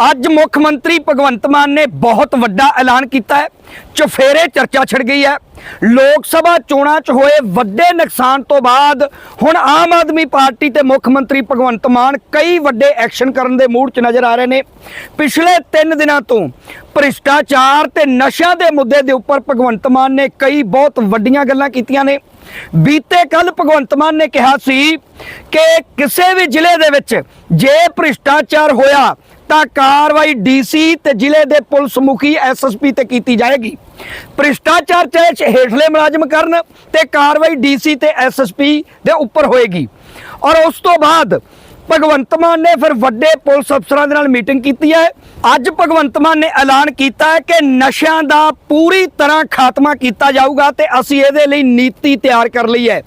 ਅੱਜ ਮੁੱਖ ਮੰਤਰੀ ਭਗਵੰਤ ਮਾਨ ਨੇ ਬਹੁਤ ਵੱਡਾ ਐਲਾਨ ਕੀਤਾ ਹੈ। ਚਫੇਰੇ ਚਰਚਾ ਛਿੜ ਗਈ ਹੈ। ਲੋਕ ਸਭਾ ਚੋਣਾਂ 'ਚ ਹੋਏ ਵੱਡੇ ਨੁਕਸਾਨ ਤੋਂ ਬਾਅਦ ਹੁਣ ਆਮ ਆਦਮੀ ਪਾਰਟੀ ਤੇ ਮੁੱਖ ਮੰਤਰੀ ਭਗਵੰਤ ਮਾਨ ਕਈ ਵੱਡੇ ਐਕਸ਼ਨ ਕਰਨ ਦੇ ਮੂਡ 'ਚ ਨਜ਼ਰ ਆ ਰਹੇ ਨੇ। ਪਿਛਲੇ 3 ਦਿਨਾਂ ਤੋਂ ਭ੍ਰਿਸ਼ਟਾਚਾਰ ਤੇ ਨਸ਼ਿਆਂ ਦੇ ਮੁੱਦੇ ਦੇ ਉੱਪਰ ਭਗਵੰਤ ਮਾਨ ਨੇ ਕਈ ਬਹੁਤ ਵੱਡੀਆਂ ਗੱਲਾਂ ਕੀਤੀਆਂ ਨੇ। ਬੀਤੇ ਕੱਲ ਭਗਵੰਤ ਮਾਨ ਨੇ ਕਿਹਾ ਸੀ ਕਿ ਕਿਸੇ ਵੀ ਜ਼ਿਲ੍ਹੇ ਦੇ ਵਿੱਚ ਜੇ ਭ੍ਰਿਸ਼ਟਾਚਾਰ ਹੋਇਆ ਤਾਂ ਕਾਰਵਾਈ ਡੀਸੀ ਤੇ ਜ਼ਿਲ੍ਹੇ ਦੇ ਪੁਲਿਸ ਮੁਖੀ ਐਸਐਸਪੀ ਤੇ ਕੀਤੀ ਜਾਏਗੀ। ਭ੍ਰਿਸ਼ਟਾਚਾਰ ਚਾਹੇ ਹੇਠਲੇ ਮੁਲਾਜ਼ਮ ਕਰਨ ਤੇ ਕਾਰਵਾਈ ਡੀਸੀ ਤੇ ਐਸਐਸਪੀ ਦੇ ਉੱਪਰ ਹੋਏਗੀ। ਔਰ ਉਸ ਤੋਂ ਬਾਅਦ ਭਗਵੰਤ ਮਾਨ ਨੇ ਫਿਰ ਵੱਡੇ ਪੁਲਿਸ ਅਫਸਰਾਂ ਦੇ ਨਾਲ ਮੀਟਿੰਗ ਕੀਤੀ ਹੈ। ਅੱਜ ਭਗਵੰਤ ਮਾਨ ਨੇ ਐਲਾਨ ਕੀਤਾ ਹੈ ਕਿ ਨਸ਼ਿਆਂ ਦਾ ਪੂਰੀ ਤਰ੍ਹਾਂ ਖਾਤਮਾ ਕੀਤਾ ਜਾਊਗਾ ਤੇ ਅਸੀਂ ਇਹਦੇ ਲਈ ਨੀਤੀ ਤਿਆਰ ਕਰ ਲਈ ਹੈ।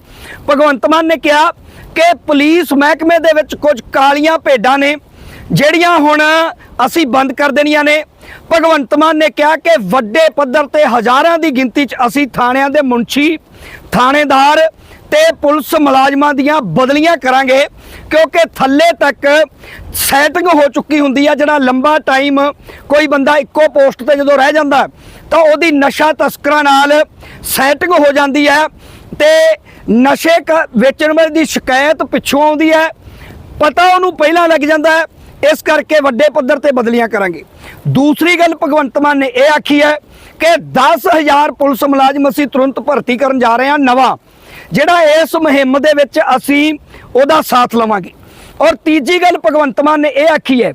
ਭਗਵੰਤ ਮਾਨ ਨੇ ਕਿਹਾ ਕਿ ਪੁਲਿਸ ਮਹਿਕਮੇ ਦੇ ਵਿੱਚ ਕੁਝ ਕਾਲੀਆਂ ਭੇਡਾਂ ਨੇ, ਜਿਹੜੀਆਂ ਹੁਣ ਅਸੀਂ ਬੰਦ ਕਰ ਦੇਣੀਆਂ ਨੇ। ਭਗਵੰਤ ਮਾਨ ਨੇ ਕਿਹਾ ਕਿ ਵੱਡੇ ਪੱਧਰ ਤੇ ਹਜ਼ਾਰਾਂ ਦੀ ਗਿਣਤੀ 'ਚ ਅਸੀਂ ਥਾਣਿਆਂ ਦੇ ਮੁਨਸ਼ੀ, ਥਾਣੇਦਾਰ ਤੇ ਪੁਲਿਸ ਮੁਲਾਜ਼ਮਾਂ ਦੀਆਂ ਬਦਲੀਆਂ ਕਰਾਂਗੇ, ਕਿਉਂਕਿ ਥੱਲੇ ਤੱਕ ਸੈਟਿੰਗ ਹੋ ਚੁੱਕੀ ਹੁੰਦੀ ਆ, ਜਿਹੜਾ ਲੰਬਾ ਟਾਈਮ ਕੋਈ ਬੰਦਾ ਇੱਕੋ ਪੋਸਟ ਤੇ ਜਦੋਂ ਰਹਿ ਜਾਂਦਾ, ਤਾਂ ਉਹਦੀ ਨਸ਼ਾ ਤਸਕਰਾਂ ਨਾਲ ਸੈਟਿੰਗ ਹੋ ਜਾਂਦੀ ਹੈ ਤੇ ਨਸ਼ੇ ਕ- ਵੇਚਣ ਵਾਲੇ ਦੀ ਸ਼ਿਕਾਇਤ ਪਿੱਛੋਂ ਆਉਂਦੀ ਹੈ ਪਤਾ ਉਹਨੂੰ ਪਹਿਲਾਂ ਲੱਗ ਜਾਂਦਾ ਹੈ ਇਸ ਕਰਕੇ ਵੱਡੇ ਪੱਧਰ ਤੇ ਬਦਲੀਆਂ ਕਰਾਂਗੇ। ਦੂਸਰੀ ਗੱਲ ਭਗਵੰਤ ਮਾਨ ਨੇ ਇਹ ਆਖੀ ਹੈ ਕਿ 10000 ਪੁਲਿਸ ਮੁਲਾਜ਼ਮ ਅਸੀਂ ਤੁਰੰਤ ਭਰਤੀ ਕਰਨ ਜਾ ਰਹੇ ਹਾਂ, ਨਵਾਂ। ਜਿਹੜਾ ਇਸ ਮੁਹਿੰਮ ਦੇ ਵਿੱਚ ਅਸੀਂ ਉਹਦਾ ਸਾਥ ਲਵਾਂਗੇ। ਔਰ ਤੀਜੀ ਗੱਲ ਭਗਵੰਤ ਮਾਨ ਨੇ ਇਹ ਆਖੀ ਹੈ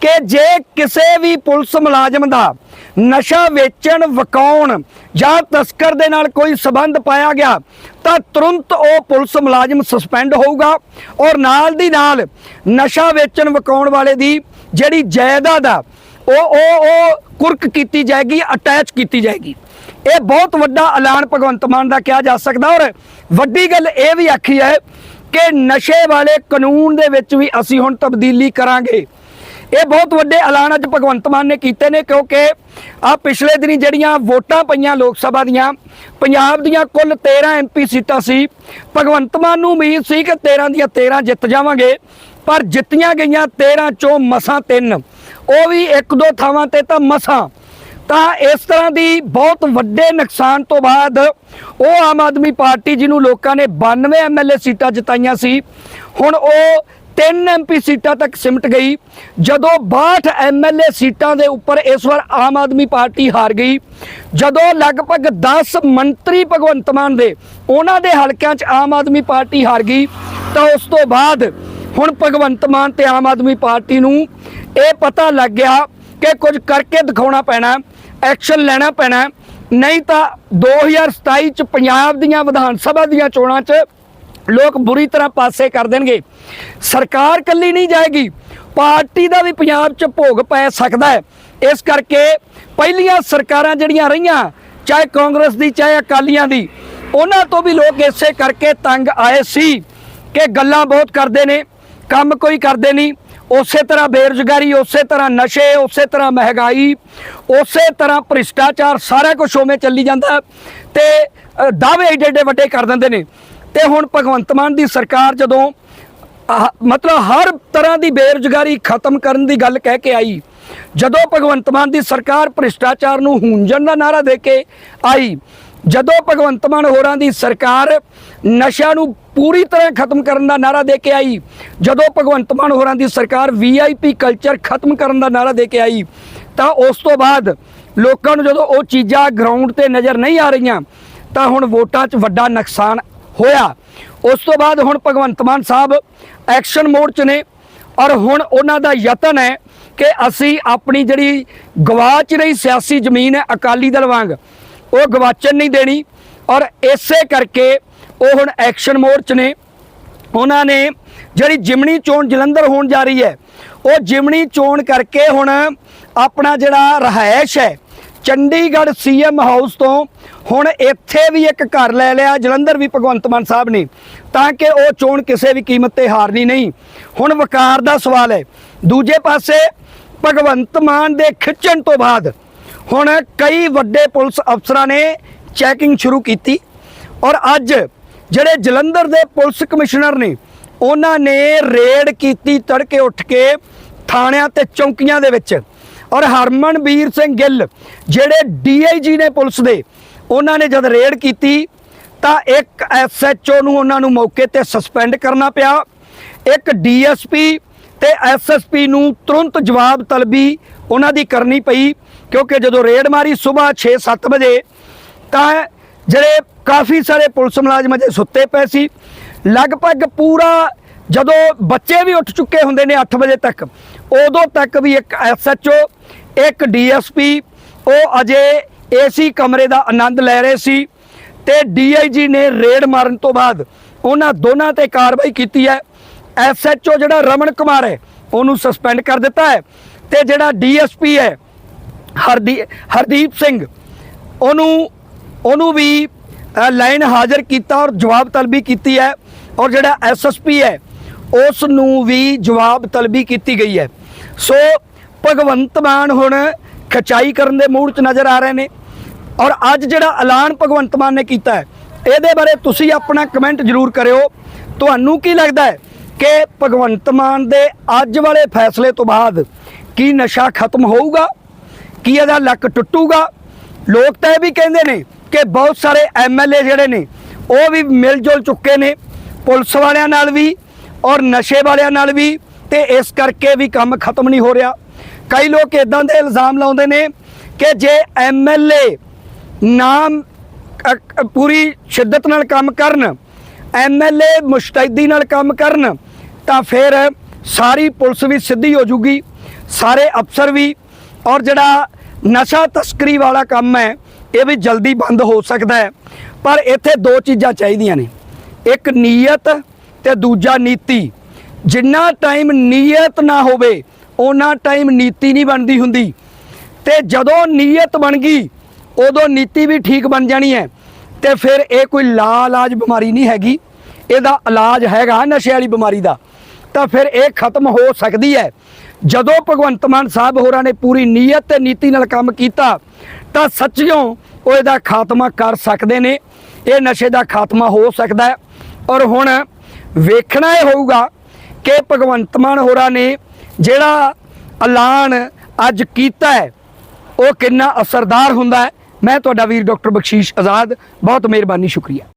ਕਿ ਜੇ ਕਿਸੇ ਵੀ ਪੁਲਿਸ ਮੁਲਾਜ਼ਮ ਦਾ ਨਸ਼ਾ ਵੇਚਣ, ਵਕਾਉਣ ਜਾਂ ਤਸਕਰ ਦੇ ਨਾਲ ਕੋਈ ਸਬੰਧ ਪਾਇਆ ਗਿਆ, ਤਾਂ ਤੁਰੰਤ ਉਹ ਪੁਲਿਸ ਮੁਲਾਜ਼ਮ ਸਸਪੈਂਡ ਹੋਊਗਾ ਔਰ ਨਾਲ ਦੀ ਨਾਲ ਨਸ਼ਾ ਵੇਚਣ, ਵਕਾਉਣ ਵਾਲੇ ਦੀ ਜਿਹੜੀ ਜਾਇਦਾਦ ਆ, ਉਹ ਉਹ ਉਹ ਕੁਰਕ ਕੀਤੀ ਜਾਏਗੀ, ਅਟੈਚ ਕੀਤੀ ਜਾਏਗੀ। ਇਹ ਬਹੁਤ ਵੱਡਾ ਐਲਾਨ ਭਗਵੰਤ ਮਾਨ ਦਾ ਕਿਹਾ ਜਾ ਸਕਦਾ ਔਰ ਵੱਡੀ ਗੱਲ ਇਹ ਵੀ ਆਖੀ ਹੈ ਕਿ ਨਸ਼ੇ ਵਾਲੇ ਕਾਨੂੰਨ ਦੇ ਵਿੱਚ ਵੀ ਅਸੀਂ ਹੁਣ ਤਬਦੀਲੀ ਕਰਾਂਗੇ। ਇਹ ਬਹੁਤ ਵੱਡੇ ਐਲਾਨ ਅੱਜ ਭਗਵੰਤ ਮਾਨ ਨੇ ਕੀਤੇ ਨੇ ਕਿਉਂਕਿ ਆ ਪਿਛਲੇ ਦਿਨੀ ਜਿਹੜੀਆਂ ਵੋਟਾਂ ਪਈਆਂ ਲੋਕ ਸਭਾ ਦੀਆਂ, ਪੰਜਾਬ ਦੀਆਂ ਕੁੱਲ 13 ਐਮਪੀ ਸੀਟਾਂ ਸੀ। ਭਗਵੰਤ ਮਾਨ ਨੂੰ ਉਮੀਦ ਸੀ ਕਿ 13 ਦੀਆਂ 13 ਜਿੱਤ ਜਾਵਾਂਗੇ, ਪਰ ਜਿੱਤੀਆਂ ਗਈਆਂ 13 ਚੋਂ ਮਸਾਂ ਤਿੰਨ। ਉਹ ਵੀ ਇੱਕ ਦੋ ਥਾਵਾਂ ਤੇ ਤਾਂ ਮਸਾਂ। ਤਾਂ ਇਸ ਤਰ੍ਹਾਂ ਦੀ ਬਹੁਤ ਵੱਡੇ ਨੁਕਸਾਨ ਤੋਂ ਬਾਅਦ ਉਹ ਆਮ ਆਦਮੀ ਪਾਰਟੀ ਜਿਹਨੂੰ ਲੋਕਾਂ ਨੇ 92 ਐਮਐਲਏ ਸੀਟਾਂ ਜਿਤਾਈਆਂ ਸੀ, ਹੁਣ ਉਹ 3 ਐਮਪੀ ਸੀਟਾਂ ਤੱਕ ਸਿਮਟ ਗਈ। ਜਦੋਂ 62 ਐਮਐਲਏ ਸੀਟਾਂ ਦੇ ਉੱਪਰ ਇਸ ਵਾਰ ਆਮ ਆਦਮੀ ਪਾਰਟੀ ਹਾਰ ਗਈ, ਜਦੋਂ ਲਗਭਗ 10 ਮੰਤਰੀ ਭਗਵੰਤ ਮਾਨ ਦੇ ਉਹਨਾਂ ਦੇ ਹਲਕਿਆਂ 'ਚ ਆਮ ਆਦਮੀ ਪਾਰਟੀ ਹਾਰ ਗਈ, ਤਾਂ ਉਸ ਤੋਂ ਬਾਅਦ ਹੁਣ ਭਗਵੰਤ ਮਾਨ ਤੇ ਆਮ ਆਦਮੀ ਪਾਰਟੀ ਨੂੰ ਇਹ ਪਤਾ ਲੱਗ ਗਿਆ ਕਿ ਕੁਝ ਕਰਕੇ ਦਿਖਾਉਣਾ ਪੈਣਾ। ਐਕਸ਼ਨ ਲੈਣਾ ਪੈਣਾ ਨਹੀਂ ਤਾਂ 2027 ਚ ਪੰਜਾਬ ਦੀਆਂ ਵਿਧਾਨ ਸਭਾ ਦੀਆਂ ਚੋਣਾਂ 'ਚ ਲੋਕ ਬੁਰੀ ਤਰ੍ਹਾਂ ਪਾਸੇ ਕਰ ਦੇਣਗੇ। ਸਰਕਾਰ ਕੱਲੀ ਨਹੀਂ ਜਾਏਗੀ, ਪਾਰਟੀ ਦਾ ਵੀ ਪੰਜਾਬ 'ਚ ਭੋਗ ਪੈ ਸਕਦਾ ਹੈ। ਇਸ ਕਰਕੇ ਪਹਿਲੀਆਂ ਸਰਕਾਰਾਂ ਜਿਹੜੀਆਂ ਰਹੀਆਂ, ਚਾਹੇ ਕਾਂਗਰਸ ਦੀ, ਚਾਹੇ ਅਕਾਲੀਆਂ ਦੀ, ਉਹਨਾਂ ਤੋਂ ਵੀ ਲੋਕ ਇਸੇ ਕਰਕੇ ਤੰਗ ਆਏ ਸੀ ਕਿ ਗੱਲਾਂ ਬਹੁਤ ਕਰਦੇ ਨੇ, ਕੰਮ ਕੋਈ ਕਰਦੇ ਨਹੀਂ। ਉਸੇ ਤਰ੍ਹਾਂ ਬੇਰੁਜ਼ਗਾਰੀ, ਉਸੇ ਤਰ੍ਹਾਂ ਨਸ਼ੇ, ਉਸੇ ਤਰ੍ਹਾਂ ਮਹਿੰਗਾਈ, ਉਸੇ ਤਰ੍ਹਾਂ ਭ੍ਰਿਸ਼ਟਾਚਾਰ, ਸਾਰਾ ਕੁਝ ਉਵੇਂ ਚੱਲੀ ਜਾਂਦਾ ਹੈ ਤੇ ਦਾਅਵੇ ਏਡੇ ਏਡੇ ਵੱਡੇ ਕਰ ਦਿੰਦੇ ਨੇ। ਤੇ ਹੁਣ ਭਗਵੰਤ ਮਾਨ ਦੀ ਸਰਕਾਰ ਜਦੋਂ ਮਤਲਬ ਹਰ ਤਰ੍ਹਾਂ ਦੀ ਬੇਰੁਜ਼ਗਾਰੀ ਖਤਮ ਕਰਨ ਦੀ ਗੱਲ ਕਹਿ ਕੇ ਆਈ, ਜਦੋਂ ਭਗਵੰਤ ਮਾਨ ਦੀ ਸਰਕਾਰ ਭ੍ਰਿਸ਼ਟਾਚਾਰ ਨੂੰ ਹੂੰਜਣ ਦਾ ਨਾਰਾ ਦੇ ਕੇ ਆਈ, ਜਦੋਂ ਭਗਵੰਤ ਮਾਨ ਹੋਰਾਂ ਦੀ ਸਰਕਾਰ ਨਸ਼ਿਆਂ ਨੂੰ ਪੂਰੀ ਤਰ੍ਹਾਂ ਖਤਮ ਕਰਨ ਦਾ ਨਾਰਾ ਦੇ ਕੇ ਆਈ। ਜਦੋਂ ਭਗਵੰਤ ਮਾਨ ਹੋਰਾਂ ਦੀ ਸਰਕਾਰ ਵੀਆਈਪੀ ਕਲਚਰ ਖਤਮ ਕਰਨ ਦਾ ਨਾਰਾ ਦੇ ਕੇ ਆਈ, ਤਾਂ ਉਸ ਤੋਂ ਬਾਅਦ ਲੋਕਾਂ ਨੂੰ ਜਦੋਂ ਉਹ ਚੀਜ਼ਾਂ ਗਰਾਊਂਡ ਤੇ ਨਜ਼ਰ ਨਹੀਂ ਆ ਰਹੀਆਂ, ਤਾਂ ਹੁਣ ਵੋਟਾਂ 'ਚ ਵੱਡਾ ਨੁਕਸਾਨ ਹੋਇਆ। ਉਸ ਤੋਂ ਬਾਅਦ ਹੁਣ ਭਗਵੰਤ ਮਾਨ ਸਾਹਿਬ ਐਕਸ਼ਨ ਮੋਡ 'ਚ ਨੇ ਔਰ ਹੁਣ ਉਹਨਾਂ ਦਾ ਯਤਨ ਹੈ ਕਿ ਅਸੀਂ ਆਪਣੀ ਜਿਹੜੀ ਗਵਾਚ ਰਹੀ ਸਿਆਸੀ ਜ਼ਮੀਨ ਹੈ, ਅਕਾਲੀ ਦਲ ਵਾਂਗ, ਉਹ ਗਵਾਚਣ ਨਹੀਂ ਦੇਣੀ ਔਰ ਇਸੇ ਕਰਕੇ ਉਹ ਹੁਣ ਐਕਸ਼ਨ ਮੋਡ 'ਚ ਨੇ। ਉਹਨਾਂ ਨੇ ਜਿਹੜੀ ਜਿਮਣੀ ਚੋਣ ਜਲੰਧਰ ਹੋਣ ਜਾ ਰਹੀ ਹੈ, ਉਹ ਜਿਮਣੀ ਚੋਣ ਕਰਕੇ ਹੁਣ ਆਪਣਾ ਜਿਹੜਾ ਰਹਾਇਸ਼ ਹੈ, ਚੰਡੀਗੜ੍ਹ ਸੀਐਮ ਹਾਊਸ ਤੋਂ ਹੁਣ ਇੱਥੇ ਵੀ ਇੱਕ ਘਰ ਲੈ ਲਿਆ, ਜਲੰਧਰ ਵੀ ਭਗਵੰਤ ਮਾਨ ਸਾਹਿਬ ਨੇ, ਤਾਂ ਕਿ ਉਹ ਚੋਣ ਕਿਸੇ ਵੀ ਕੀਮਤ ਤੇ ਹਾਰਨੀ ਨਹੀਂ। ਹੁਣ ਵਕਾਰ ਦਾ ਸਵਾਲ ਹੈ, ਦੂਜੇ ਪਾਸੇ ਭਗਵੰਤ ਮਾਨ ਦੇ ਖਿੱਚਣ ਤੋਂ ਬਾਅਦ ਹੁਣ ਕਈ ਵੱਡੇ ਪੁਲਿਸ ਅਫਸਰਾਂ ਨੇ ਚੈਕਿੰਗ ਸ਼ੁਰੂ ਕੀਤੀ ਔਰ ਅੱਜ ਜਿਹੜੇ ਜਲੰਧਰ ਦੇ ਪੁਲਿਸ ਕਮਿਸ਼ਨਰ ਨੇ, ਉਹਨਾਂ ਨੇ ਰੇਡ ਕੀਤੀ ਤੜਕੇ ਉੱਠ ਕੇ ਥਾਣਿਆਂ ਤੇ ਚੌਂਕੀਆਂ ਦੇ ਵਿੱਚ। ਔਰ ਹਰਮਨਵੀਰ ਸਿੰਘ ਗਿੱਲ, ਜਿਹੜੇ ਡੀਆਈਜੀ ਨੇ ਪੁਲਿਸ ਦੇ, ਉਹਨਾਂ ਨੇ ਜਦ ਰੇਡ ਕੀਤੀ, ਤਾਂ ਇੱਕ ਐਸਐਚਓ ਨੂੰ ਉਹਨਾਂ ਨੂੰ ਮੌਕੇ ਤੇ ਸਸਪੈਂਡ ਕਰਨਾ ਪਿਆ। ਇੱਕ ਡੀਐਸਪੀ ਤੇ ਐਸਐਸਪੀ ਨੂੰ ਤੁਰੰਤ ਜਵਾਬ ਤਲਬੀ ਉਹਨਾਂ ਦੀ ਕਰਨੀ ਪਈ, ਕਿਉਂਕਿ ਜਦੋਂ ਰੇਡ ਮਾਰੀ ਸਵੇਰ 6-7 ਵਜੇ, ਤਾਂ ਜਿਹੜੇ ਕਾਫੀ ਸਾਰੇ ਪੁਲਿਸ ਮੁਲਾਜ਼ਮ ਅਜੇ ਸੁੱਤੇ ਪਏ ਸੀ। ਲਗਭਗ ਪੂਰਾ ਜਦੋਂ ਬੱਚੇ ਵੀ ਉੱਠ ਚੁੱਕੇ ਹੁੰਦੇ ਨੇ 8 ਵਜੇ ਤੱਕ, ਉਦੋਂ ਤੱਕ ਵੀ ਇੱਕ ਐਸਐਚਓ ਇੱਕ ਡੀਐਸਪੀ ਉਹ ਅਜੇ ਏਸੀ ਕਮਰੇ ਦਾ ਆਨੰਦ ਲੈ ਰਹੇ ਸੀ ਤੇ ਡੀਆਈਜੀ ਨੇ ਰੇਡ ਮਾਰਨ ਤੋਂ ਬਾਅਦ ਉਹਨਾਂ ਦੋਨਾਂ ਤੇ ਕਾਰਵਾਈ ਕੀਤੀ ਹੈ। ਐਸਐਚਓ ਜਿਹੜਾ ਰਮਨ ਕੁਮਾਰ ਹੈ, ਉਹਨੂੰ ਸਸਪੈਂਡ ਕਰ ਦਿੱਤਾ ਹੈ ਤੇ ਜਿਹੜਾ ਡੀਐਸਪੀ ਹੈ, ਹਰਦੀ, ਹਰਦੀਪ ਸਿੰਘ, ਉਹਨੂੰ ਉਹਨੂੰ ਵੀ ਲਾਈਨ ਹਾਜ਼ਰ ਕੀਤਾ ਔਰ ਜਵਾਬ ਤਲਬੀ ਕੀਤੀ ਹੈ ਔਰ ਜਿਹੜਾ ਐਸਐਸਪੀ ਹੈ ਉਸ ਨੂੰ ਵੀ ਜਵਾਬ ਤਲਬੀ ਕੀਤੀ ਗਈ ਹੈ। ਸੋ ਭਗਵੰਤ ਮਾਨ ਹੁਣ ਖਚਾਈ ਕਰਨ ਦੇ ਮੂਡ 'ਚ ਨਜ਼ਰ ਆ ਰਹੇ ਨੇ ਔਰ ਅੱਜ ਜਿਹੜਾ ਐਲਾਨ ਭਗਵੰਤ ਮਾਨ ਨੇ ਕੀਤਾ ਹੈ, ਇਹਦੇ ਬਾਰੇ ਤੁਸੀਂ ਆਪਣਾ ਕਮੈਂਟ ਜ਼ਰੂਰ ਕਰਿਓ। ਤੁਹਾਨੂੰ ਕੀ ਲੱਗਦਾ ਹੈ ਕਿ ਭਗਵੰਤ ਮਾਨ ਦੇ ਅੱਜ ਵਾਲੇ ਫੈਸਲੇ ਤੋਂ ਬਾਅਦ ਕੀ ਨਸ਼ਾ ਖਤਮ ਹੋਊਗਾ, ਕੀ ਇਹਦਾ ਲੱਕ ਟੁੱਟੂਗਾ? ਲੋਕ ਤਾਂ ਇਹ ਵੀ ਕਹਿੰਦੇ ਨੇ ਕਿ ਬਹੁਤ ਸਾਰੇ ਐਮਐਲਏ ਜਿਹੜੇ ਨੇ, ਉਹ ਵੀ ਮਿਲ ਜੁਲ ਚੁੱਕੇ ਨੇ, ਪੁਲਿਸ ਵਾਲਿਆਂ ਨਾਲ ਵੀ ਔਰ ਨਸ਼ੇ ਵਾਲਿਆਂ ਨਾਲ ਵੀ, ਤੇ ਇਸ ਕਰਕੇ ਵੀ ਕੰਮ ਖਤਮ ਨਹੀਂ ਹੋ ਰਿਹਾ। ਕਈ ਲੋਕ ਇਦਾਂ ਦੇ ਇਲਜ਼ਾਮ ਲਾਉਂਦੇ ਨੇ ਕਿ ਜੇ ਐਮਐਲਏ ਨਾਮ, ਅ- ਅ- ਪੂਰੀ ਸ਼ਿੱਦਤ ਨਾਲ ਕੰਮ ਕਰਨ ਐਮਐਲਏ ਮੁਸ਼ਤੈਦੀ ਨਾਲ ਕੰਮ ਕਰਨ, ਤਾਂ ਫਿਰ ਸਾਰੀ ਪੁਲਿਸ ਵੀ ਸਿੱਧੀ ਹੋ ਜੂਗੀ, ਸਾਰੇ ਅਫਸਰ ਵੀ, ਔਰ ਜਿਹੜਾ ਨਸ਼ਾ ਤਸਕਰੀ ਵਾਲਾ ਕੰਮ ਹੈ ਇਹ ਵੀ ਜਲਦੀ ਬੰਦ ਹੋ ਸਕਦਾ ਹੈ। ਪਰ ਇੱਥੇ ਦੋ ਚੀਜ਼ਾਂ ਚਾਹੀਦੀਆਂ ਨੇ। ਇੱਕ ਨੀਅਤ ਤੇ ਦੂਜਾ ਨੀਤੀ। ਜਿੰਨਾ ਟਾਈਮ ਨੀਅਤ ਨਾ ਹੋਵੇ ਉਹਨਾਂ ਟਾਈਮ ਨੀਤੀ ਨਹੀਂ ਬਣਦੀ ਹੁੰਦੀ। ਤੇ ਜਦੋਂ ਨੀਅਤ ਬਣ ਗਈ, ਉਦੋਂ ਨੀਤੀ ਵੀ ਠੀਕ ਬਣ ਜਾਣੀ ਹੈ। ਤੇ ਫਿਰ ਇਹ ਕੋਈ ਲਾ ਇਲਾਜ ਬਿਮਾਰੀ ਨਹੀਂ ਹੈਗੀ। ਇਹਦਾ ਇਲਾਜ ਹੈਗਾ ਨਸ਼ੇ ਵਾਲੀ ਬਿਮਾਰੀ ਦਾ। ਤਾਂ ਫਿਰ ਇਹ ਖਤਮ ਹੋ ਸਕਦੀ ਹੈ। ਜਦੋਂ ਭਗਵੰਤ ਮਾਨ ਸਾਹਿਬ ਹੋਰਾਂ ਨੇ ਪੂਰੀ ਨੀਅਤ ਤੇ ਨੀਤੀ ਨਾਲ ਕੰਮ ਕੀਤਾ, ਤਾਂ ਸੱਚਿਓ ਉਹ ਇਹਦਾ ਖਾਤਮਾ ਕਰ ਸਕਦੇ ਨੇ। ਇਹ ਨਸ਼ੇ ਦਾ ਖਾਤਮਾ ਹੋ ਸਕਦਾ ਹੈ। ਔਰ ਹੁਣ ਵੇਖਣਾ ਇਹ ਹੋਊਗਾ ਕਿ ਭਗਵੰਤ ਮਾਨ ਹੋਰਾਂ ਨੇ ਜਿਹੜਾ ਐਲਾਨ ਅੱਜ ਕੀਤਾ ਹੈ, ਉਹ ਕਿੰਨਾ ਅਸਰਦਾਰ ਹੁੰਦਾ ਹੈ। ਮੈਂ ਤੁਹਾਡਾ ਵੀਰ ਡਾਕਟਰ ਬਖਸ਼ੀਸ਼ ਆਜ਼ਾਦ। ਬਹੁਤ ਮਿਹਰਬਾਨੀ, ਸ਼ੁਕਰੀਆ।